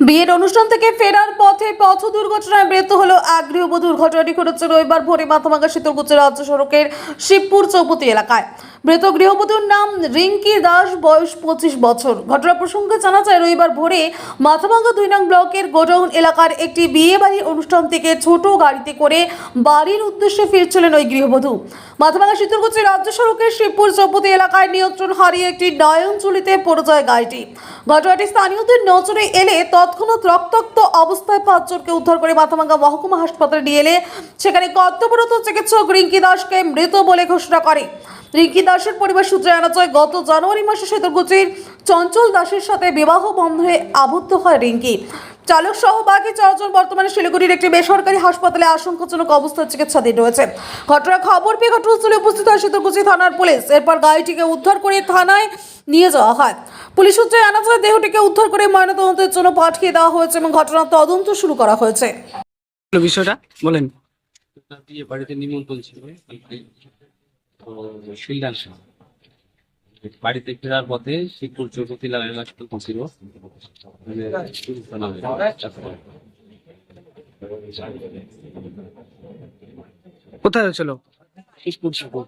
বিয়ের অনুষ্ঠান থেকে ফেরার পথে পথ দুর্ঘটনায় মৃত্যু হলো এক গৃহবধূর ঘটনাটি ঘটেছে রবিবার ভোরে মাথাভাঙ্গা শীতলকুচি রাজ্য সড়কের শিবপুর চৌপতি এলাকায়। মৃত গৃহবধূর নাম রিঙ্কি দাস, বয়স পঁচিশ বছর। ঘটনা প্রসঙ্গে জানা যায়, রবিবার ভোরে মাথাভাঙ্গা দুই নং ব্লকের গোডাউন এলাকার একটি বিয়ে বাড়ির অনুষ্ঠান থেকে ছোট গাড়িতে করে বাড়ির উদ্দেশ্যে ফিরছিলেন ওই গৃহবধূ। মাথাভাঙ্গা শীতলকুচি রাজ্য সড়কের শিবপুর চৌপতি এলাকায় নিয়ন্ত্রণ হারিয়ে একটি নয়নচুলিতে পড়ে যায় গাড়িটি। ঘটনাটি স্থানীয়দের নজরে এলে তৎক্ষণাৎ রক্তাক্ত অবস্থায় পাঁচজনকে উদ্ধার করে মাথাভাঙ্গা মহকুমা হাসপাতালে নিয়ে এলে, সেখানে কর্তব্যরত চিকিৎসক রিঙ্কি দাসকে মৃত বলে ঘোষণা করে। রিঙ্কি দাসের পরিবার সূত্রে জানা যায় গত জানুয়ারি মাসে শীতলকুচির চঞ্চল দাসের সাথে বিবাহ বন্ধনে আবদ্ধ হয় রিঙ্কি। চালক সহ বাকি চারজন বর্তমানে শিলিগুড়ির একটি বেসরকারি হাসপাতালে আশঙ্কাজনক অবস্থায় চিকিৎসাধীন রয়েছে। ঘটনার খবর পেয়ে ঘটনাস্থলে উপস্থিত হয় শীতলকুচি থানার পুলিশ। এরপর গাড়িটিকে উদ্ধার করে থানায় নিয়ে যাওয়া হয়। পুলিশ সূত্রে জানা যায় দেহটিকে উদ্ধার করে ময়নাতদন্তের জন্য পাঠিয়ে দেওয়া হয়েছে এবং ঘটনার তদন্ত শুরু করা হয়েছে। বিষয়টা? বলেন। বাড়িতে নিমন্ত্রণ ছিল। শিলডান বাড়িতে ফেরার পথে শিবপুর চৌপতি এলাকাতে পৌঁছিল। কোথায় হয়েছিল? শিবপুর শিবপুর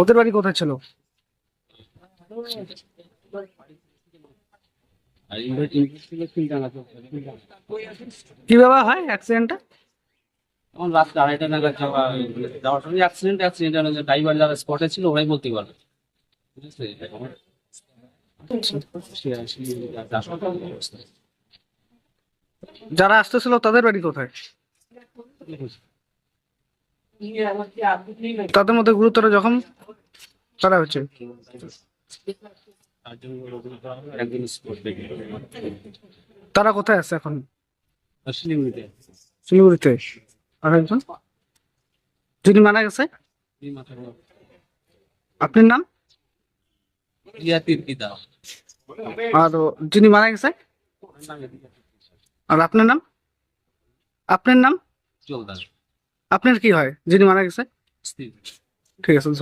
ওদের বাড়ি কোথায় ছিল? ছিল কীভাবে হয়? অ্যাক্সিডেন্টটা? তখন রাত্রে আড়াইটা নাগাদ যাওয়ার সময় অ্যাক্সিডেন্ট অ্যাক্সিডেন্ট ড্রাইভার যারা স্পটে ছিল ওরাই বলতে পারবে। যারা আসতেছিল তাদের বাড়ি কোথায়? তাদের মধ্যে গুরুতর জখম তারা হচ্ছে তারা কোথায় আছে এখন? শিলিগুড়িতে শিলিগুড়িতে। আর যিনি মারা গেছে? আপনার নাম? আর যিনি মারা গেছে? আর আপনার নাম? আপনার নাম? আপনার কি হয়? যিনি মারা গেছে? ঠিক আছে